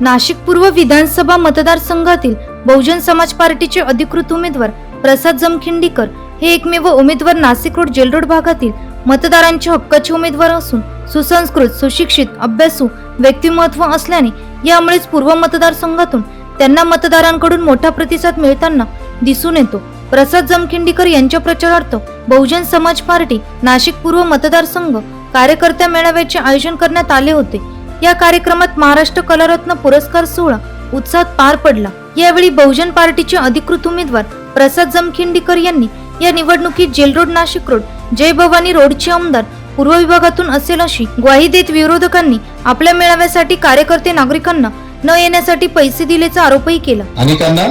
नाशिक पूर्व विधानसभा मतदारसंघातील बहुजन समाज पार्टीचे अधिकृत उमेदवार प्रसाद जमखिंडीकर हे एकमेव उमेदवार नाशिक रोड जेल रोड भागातील मतदारांचे हक्काचे उमेदवार असून सुसंस्कृत सुशिक्षित अभ्यासू व्यक्तिमत्व असल्याने यामुळेच पूर्व मतदारसंघातून त्यांना मतदारांकडून मोठा प्रतिसाद मिळताना दिसून येतो. प्रसाद जमखिंडीकर यांच्या प्रचारार्थ बहुजन समाज पार्टी नाशिक पूर्व मतदारसंघ कार्यकर्त्या मेळाव्याचे आयोजन करण्यात आले होते. या कार्यक्रमात महाराष्ट्र कलारत्न पुरस्कार सोहळा उत्साहात पार पडला. यावेळी बहुजन पार्टीचे अधिकृत उमेदवार प्रसाद जमखिंडीकर यांनी या निवडणुकीत jail road Nashik road Jai Bhavani रोडचे आमदार पूर्व विभागातून असेल अशी ग्वाही देत विरोधकांनी आपल्या मेळाव्यासाठी कार्यकर्ते नागरिकांना न येण्यासाठी पैसे दिल्याचा आरोपही केला. अनेकांना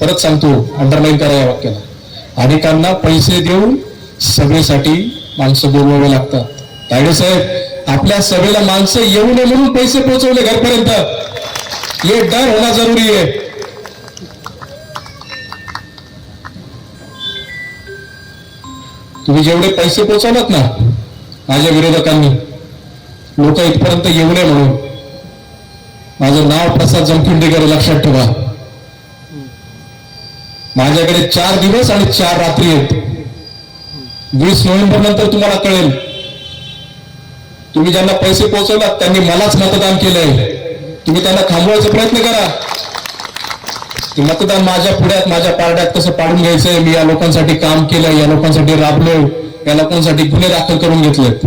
परत सांगतो अंडरलाईन करा या वाक्याला. अनेकांना पैसे देऊन सभेसाठी माणसं बोलवावे लागतात. तायडे साहेब आपल्या सभेला माणसं येऊ नये म्हणून पैसे पोहोचवले घरपर्यंत. हे डर होणं जरुरी आहे. तुम्ही जेवढे पैसे पोहोचवलात ना माझ्या विरोधकांनी लोक इथपर्यंत येऊ नये म्हणून. माझं नाव प्रसाद जमखिंडेकर लक्षात ठेवा. माझ्याकडे चार दिवस आणि चार रात्री आहेत. वीस नोव्हेंबर नंतर तुम्हाला कळेल. तुम्ही ज्यांना पैसे पोहोचवलात त्यांनी मलाच मतदान केलंय. तुम्ही त्यांना थांबवायचा प्रयत्न करा. मतदान माझ्या पुढ्यात माझ्या पारड्यात कसं पाडून घ्यायचंय मी या लोकांसाठी काम केलंय या लोकांसाठी राबलोय या लोकांसाठी गुन्हे दाखल करून घेतलेत.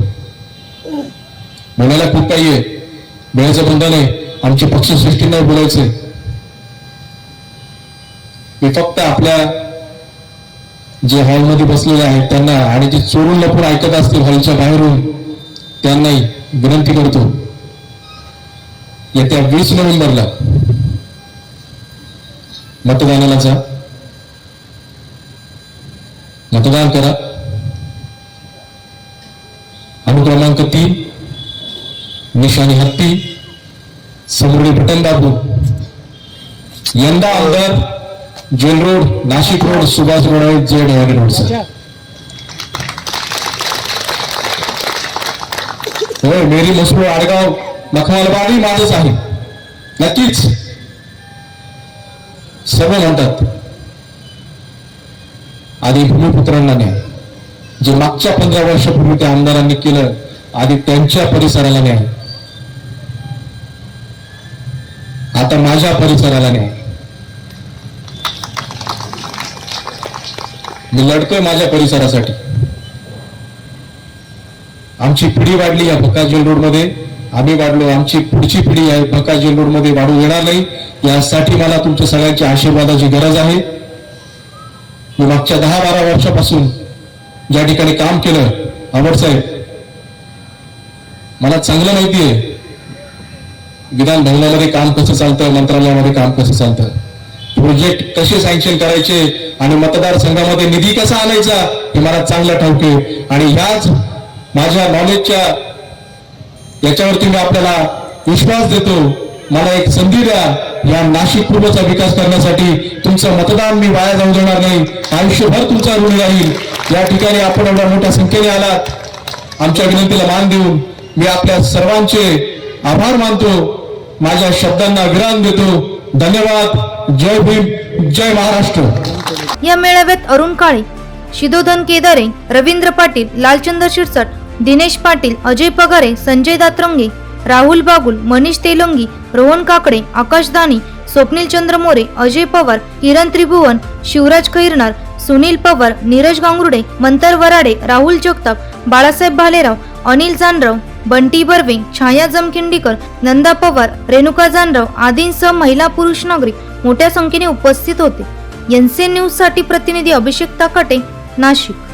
म्हणायला खूप काही आहे. वेळेचं बंधन आहे. आमची पक्षसृष्टी नाही बोलायचंय मी फक्त आपल्या जे हॉलमध्ये बसलेले आहेत त्यांना आणि जे चोरून लपून ऐकत असतील हॉलच्या बाहेरून त्यांनाही विनंती करतो. येत्या वीस नोव्हेंबरला मतदानाला जा. मतदान करा. अनुक्रमांक तीन निशाणी हत्ती समृद्धी बटन दाबून. यंदा आमदार jail road Nashik road Subhash road आहे जेड हवानी रोड होय मेरी मसरूळ आडगाव लखमालबाडी माझच आहे. नक्कीच. सर्व म्हणतात. आधी भूमिपुत्रांना न्याय. जे मागच्या पंधरा वर्षापूर्वी त्या आमदारांनी केलं आधी त्यांच्या परिसराला न्याय. आता माझ्या परिसराला न्याय. मी लढतोय माझ्या परिसरासाठी. आमची पिढी वाढली या भका जेल आम्ही वाढलो आमची पुढची पिढी आहे भका जेल रोडमध्ये वाढू येणार नाही. यासाठी मला तुमच्या सगळ्यांच्या आशीर्वादाची गरज आहे. मी मागच्या दहा बारा वर्षापासून ज्या ठिकाणी काम केलं आवडसाहेब मला चांगलं माहिती आहे. विधान भवनामध्ये काम कसं चालतं मंत्रालयामध्ये काम कसं चालतं? प्रोजेक्ट कसे सँक्शन करायचे आणि मतदारसंघामध्ये निधी कसा आणायचा हे मला चांगलं ठाऊक आहे. आणि ह्याच माझ्या नॉलेजच्या याच्यावरती मी आपल्याला विश्वास देतो. मला एक संधी द्या. या नाशिक पूर्वचा विकास करण्यासाठी तुमचं मतदान मी वाया जाऊ देणार नाही. आयुष्यभर तुमचा ऋण राहील. या ठिकाणी आपण एवढ्या मोठ्या संख्येने आलात. आमच्या विनंतीला मान देऊन मी आपल्या सर्वांचे आभार मानतो. माझ्या शब्दांना विराम देतो. धन्यवाद. जय भीम. जय महाराष्ट्र. या मेळाव्यात अरुण काळे शिदोधन केदारे रवींद्र पाटील लालचंद शिरसाट दिनेश पाटील अजय पगारे संजय दातरंगे राहुल बागुल मनीष तेलंगी रोहन काकडे आकाश दानी स्वप्नील चंद्र मोरे अजय पवार किरण त्रिभुवन शिवराज खैरनार सुनील पवार नीरज गांगुर्डे मंतर वराडे राहुल जगताप बाळासाहेब भालेराव अनिल जानराव बंटी बर्वे छाया जमखिंडीकर नंदा पवार रेणुका जानराव आदींसह महिला पुरुष नागरिक मोठ्या संख्येने उपस्थित होते. एनसीएन न्यूजसाठी प्रतिनिधी अभिषेक ताकाटे नाशिक.